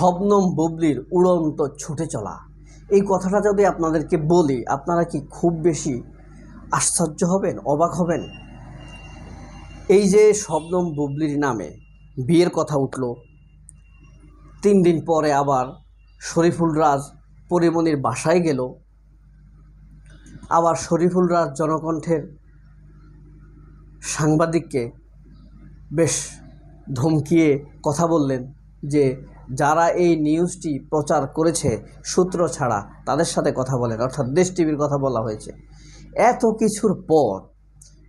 শবনম বুবলির উড়ন্ত ছুটে চলা। এই কথাটা যদি আপনাদেরকে বলি, আপনারা কি খুব বেশি আশ্চর্য হবেন, অবাক হবেন? এই যে শবনম বুবলির নামে বিয়ের কথা উঠল, তিন দিন পরে আবার শরীফুল রাজ পরিমণির বাসায় গেল। আবার শরীফুল রাজ জনকণ্ঠের সাংবাদিককে বেশ ধমকিয়ে কথা বললেন যে যারা এই নিউজটি প্রচার করেছে সূত্র ছাড়া তাদের সাথে কথা বলেন, অর্থাৎ দেশ টিভির কথা বলা হয়েছে। এত কিছুর পর,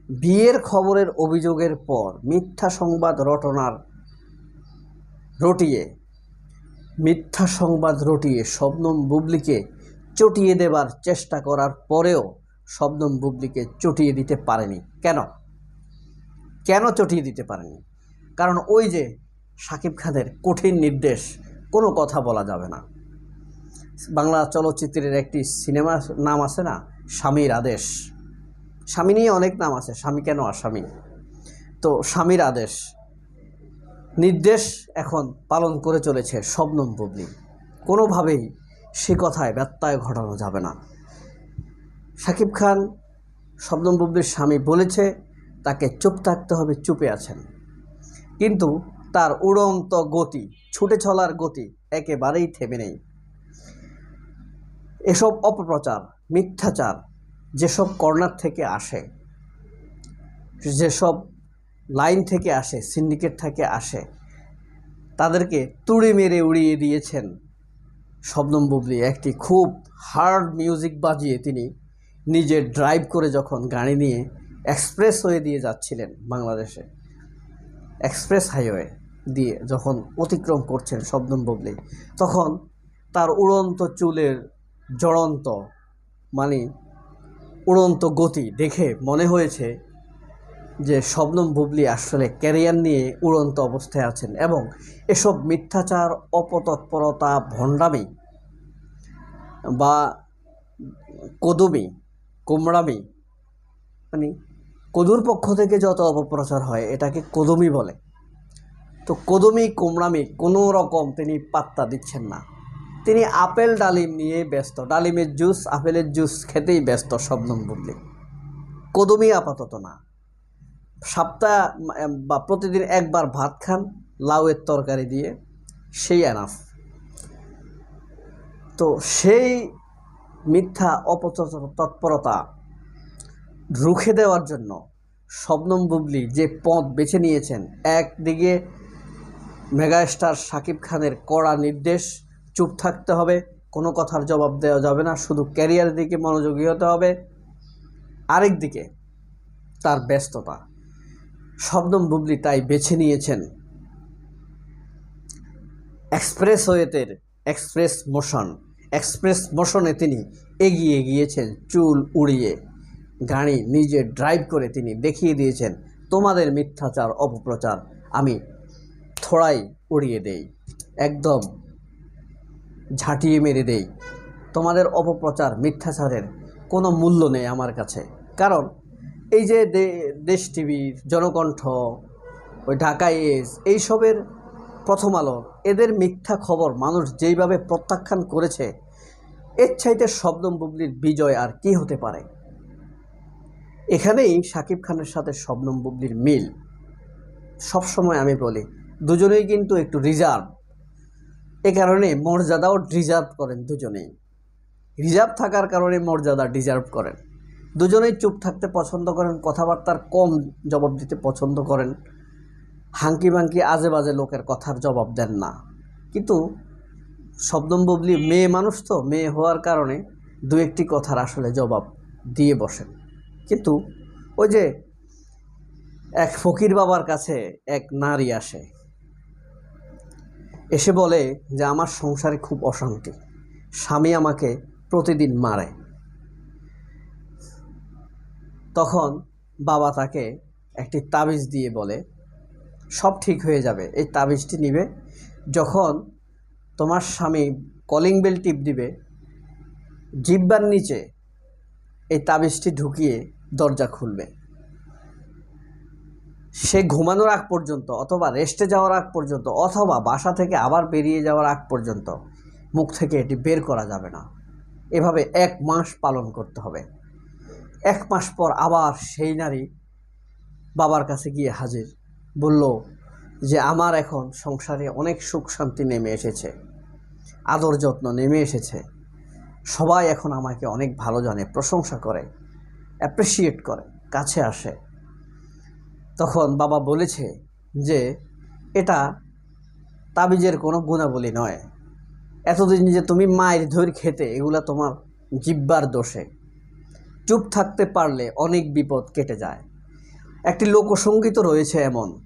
বিয়ের খবরের অভিযোগের পর, মিথ্যা সংবাদ রটনার রটিয়ে, মিথ্যা সংবাদ রটিয়ে শবনম বুবলিকে চটিয়ে দেবার চেষ্টা করার পরেও শবনম বুবলিকে চটিয়ে দিতে পারেনি। কেন? কেন চটিয়ে দিতে পারেনি? কারণ ওই যে সাকিব খানের কঠিন নির্দেশ, কোনো কথা বলা যাবে না। বাংলা চলচ্চিত্রের একটি সিনেমার নাম আছে না, স্বামীর আদেশ। স্বামী নিয়ে অনেক নাম আছে, স্বামী কেন আসামি? তো স্বামীর আদেশ, নির্দেশ এখন পালন করে চলেছে শবনম বুবলি। কোনোভাবেই সে কথায় ব্যত্যয় ঘটানো যাবে না। শাকিব খান, শবনম বুবলির স্বামী বলেছে, তাকে চুপ থাকতে হবে, চুপে আছেন। কিন্তু তার উড়ন্ত গতি, ছুটে চলার গতি একেবারেই থেমে নেই। এসব অপপ্রচার, মিথ্যাচার, যেসব কর্নার থেকে আসে, যেসব লাইন থেকে আসে, সিন্ডিকেট থেকে আসে, তাদেরকে তুড়ে মেরে উড়িয়ে দিয়েছেন শবনম বুবলি। একটি খুব হার্ড মিউজিক বাজিয়ে তিনি নিজে ড্রাইভ করে যখন গাড়ি নিয়ে এক্সপ্রেস হয়ে দিয়ে যাচ্ছিলেন বাংলাদেশে, এক্সপ্রেস হাইওয়ে। দিয়ে যখন অতিক্রম করছেন শবনম বুবলি, তখন তার উড়ন্ত চুলের জড়ন্ত মানে উড়ন্ত গতি দেখে মনে হয়েছে যে শবনম বুবলি আসলে ক্যারিয়ার নিয়ে উড়ন্ত অবস্থায় আছেন এবং এসব মিথ্যাচার, অপতৎপরতা, ভণ্ডামি বা কদমি, কোমড়ামি মানে কদুর পক্ষ থেকে যত অপপ্রচার হয়, এটাকে কদমি বলে। তো কদমি কোমড়ামি কোনো রকম তিনি পাত্তা দিচ্ছেন না। তিনি আপেল, ডালিম নিয়ে ব্যস্ত। ডালিমের জুস, আপেলের জুস খেতেই ব্যস্ত শবনম বুবলি কদমি আপাতত না। সপ্তাহ বা প্রতিদিন একবার ভাত খান, লাউয়ের তরকারি দিয়ে, সেই এনাফ। তো সেই মিথ্যা অপচর তৎপরতা রুখে দেওয়ার জন্য শবনম বুবলি যে পথ বেছে নিয়েছেন, একদিকে মেগাস্টার শাকিব খানের কড়া নির্দেশ, চুপ থাকতে হবে, কোনো কথার জবাব দেওয়া যাবে না, শুধু ক্যারিয়ারের দিকে মনোযোগী হতে হবে। আরেক দিকে, তার ব্যস্ততা। শবনম বুবলি তাই বেছে নিয়েছেন এক্সপ্রেস ওয়েতের এক্সপ্রেস মোশন। এক্সপ্রেস মোশনে তিনি এগিয়ে গিয়েছেন, চুল উড়িয়ে। গাড়ি নিজে ড্রাইভ করে তিনি দেখিয়ে দিয়েছেন, তোমাদের মিথ্যাচার, অপপ্রচার। আমি থোড়াই উড়িয়ে দেই, একদম ঝাঁটিয়ে মেরে দেই। তোমাদের অপপ্রচার, মিথ্যাচারের কোনো মূল্য নেই আমার কাছে। কারণ এই যে দেশ টিভির জনকণ্ঠ, ওই ঢাকা এস, এইসবের প্রথম আলো, এদের মিথ্যা খবর মানুষ যেইভাবে প্রত্যাখ্যান করেছে, এর চাইতে শবনম বুবলির বিজয় আর কি হতে পারে? এখানেই শাকিব খানের সাথে শবনম বুবলির মিল। সবসময় আমি বলি দুজনেই কিন্তু একটু রিজার্ভ এ কারণে মর্যাদাও ডিজার্ভ করেন দুজনেই। রিজার্ভ থাকার কারণে মর্যাদা ডিজার্ভ করেন। দুজনেই চুপ থাকতে পছন্দ করেন, কথাবার্তার কম জবাব দিতে পছন্দ করেন। হাঙ্কি বাঙ্কি আজে বাজে লোকের কথার জবাব দেন না। কিন্তু শব্দম বুবলি মেয়ে মানুষ তো, মেয়ে হওয়ার কারণে দু একটি কথার আসলে জবাব দিয়ে বসেন। কিন্তু ওই যে এক ফকির বাবার কাছে এক নারী আসে এসে বলে যে, আমার সংসারে খুব অশান্তি। স্বামী আমাকে প্রতিদিন মারে। তখন বাবা তাকে একটি তাবিজ দিয়ে বলে, সব ঠিক হয়ে যাবে, এই তাবিজটি নিবে। যখন তোমার স্বামী কলিং বেল টিপ দিবে, জিব্বার নিচে এই তাবিজটি ঢুকিয়ে দরজা খুলবে। সে ঘুমানোর আগ পর্যন্ত অথবা রেস্টে যাওয়ার আগ পর্যন্ত অথবা বাসা থেকে আবার বেরিয়ে যাওয়ার আগ পর্যন্ত মুখ থেকে এটি বের করা যাবে না। এভাবে এক মাস পালন করতে হবে। এক মাস পর আবার সেই নারী বাবার কাছে গিয়ে হাজির। বলল যে, আমার এখন সংসারে অনেক সুখ শান্তি নেমে এসেছে। আদর যত্ন নেমে এসেছে। সবাই এখন আমাকে অনেক ভালো জানে, প্রশংসা করে অ্যাপ্রিসিয়েট করে, কাছে আসে। তখন বাবা বলেছে যে, এটা তাবিজের কোনো গুণাবলী নয়। এতদিন যে তুমি মায়ের ধৈর খেতে, এগুলা তোমার জিব্বার দোষে। চুপ থাকতে পারলে অনেক বিপদ কেটে যায়। একটি লোকসঙ্গীত রয়েছে এমন।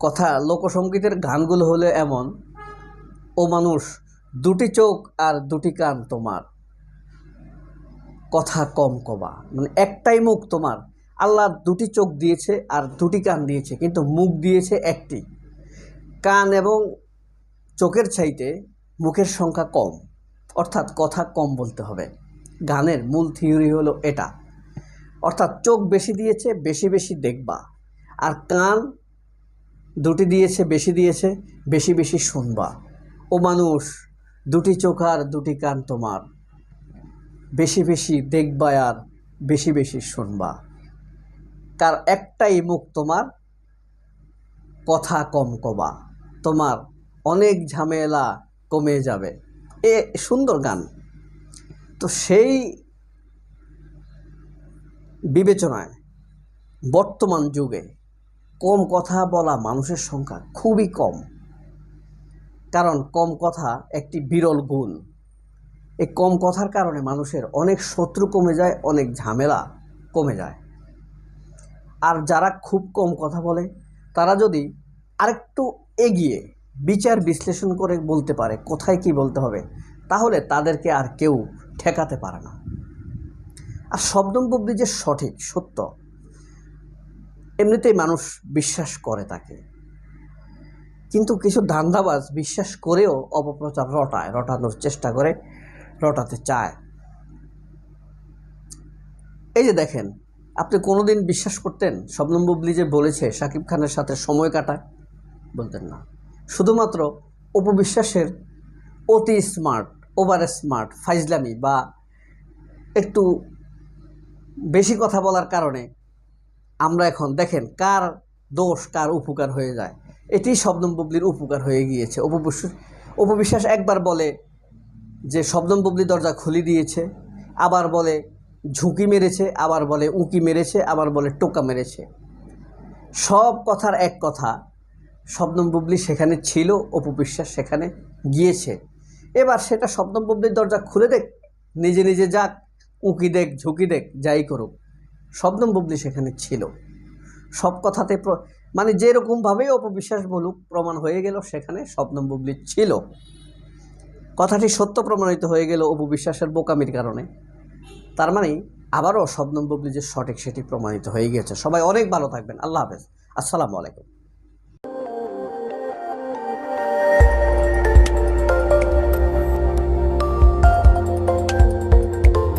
কথা লোকসঙ্গীতের গানগুলো হলো এমন, ও মানুষ, দুটি চোখ আর দুটি কান তোমার। কথা কম কবা। মানে একটাই মুখ তোমার আল্লাহ দুটি চোখ দিয়েছে আর দুটি কান দিয়েছে, কিন্তু মুখ দিয়েছে একটি। কান এবং চোখের চাইতে মুখের সংখ্যা কম, অর্থাৎ কথা কম বলতে হবে। গানের মূল থিওরি হলো এটা। অর্থাৎ চোখ বেশি দিয়েছে, বেশি বেশি দেখবা। আর কান দুটি দিয়েছে, বেশি দিয়েছে, বেশি বেশি শুনবা। ও মানুষ, দুটি চোখ আর দুটি কান তোমার। বেশি বেশি দেখবা আর বেশি বেশি শুনবা। কার একটাই মুখ তোমার, কথা কম কবা তোমার অনেক ঝামেলা কমে যাবে। এ সুন্দর গান। তো সেই বিবেচনায় বর্তমান যুগে কম কথা বলা মানুষের সংখ্যা খুবই কম। কারণ কম কথা একটি বিরল গুণ। এই কম কথার কারণে মানুষের অনেক শত্রু কমে যায়, অনেক ঝামেলা কমে যায়। আর যারা খুব কম কথা বলে, তারা যদি আরেকটু এগিয়ে বিচার বিশ্লেষণ করে বলতে পারে কোথায় কি বলতে হবে, তাহলে তাদেরকে আর কেউ ঠেকাতে পারে না। আর বুদ্ধি যে সঠিক, সত্য, এমনিতেই মানুষ বিশ্বাস করে তাকে। কিন্তু কিছু ধান্দাবাজ বিশ্বাস করেও অপপ্রচার রটায়, রটানোর চেষ্টা করে, রটাতে চায়। এই যে দেখেন আপনি কোনোদিন বিশ্বাস করতেন? শবনম বুবলি যে বলেছে, শাকিব খানের সাথে সময় কাটায়? বলতেন না। শুধুমাত্র উপবিশ্বাসের অতি স্মার্ট, ওভার স্মার্ট ফাইজলামি বা একটু বেশি কথা বলার কারণে আমরা এখন দেখেন কার দোষ, কার উপকার হয়ে যায়। এটি শবনম বুবলির উপকার হয়ে গিয়েছে। উপবিশ্বাস উপবিশ্বাস একবার বলে যে, শবনম বুবলি দরজা খুলে দিয়েছে, আবার বলে ঝুঁকি মেরেছে, আবার বলে উঁকি মেরেছে, আবার বলে টোকা মেরেছে। সব কথার এক কথা, শবনম বুবলি সেখানে ছিল অপবিশ্বাস সেখানে গিয়েছে। এবার সেটা শবনম বুবলির দরজা খুলে দেখ, নিজে নিজে যাক, উঁকি দেখ, ঝুঁকি দেখ, যাই করুক। শবনম বুবলি সেখানে ছিল। সব কথাতে মানে যেরকমভাবেই অপবিশ্বাস বলুক, প্রমাণ হয়ে গেল সেখানে শবনম বুবলি ছিল। কথাটি সত্য প্রমাণিত হয়ে গেল অপবিশ্বাসের বোকামির কারণে। তার মানে আবারও শবনম বুবলি যে সঠিক সেটি প্রমাণিত হয়ে গিয়েছে। সবাই অনেক ভালো থাকবেন। আল্লাহ হাফেজ। আসসালামু আলাইকুম।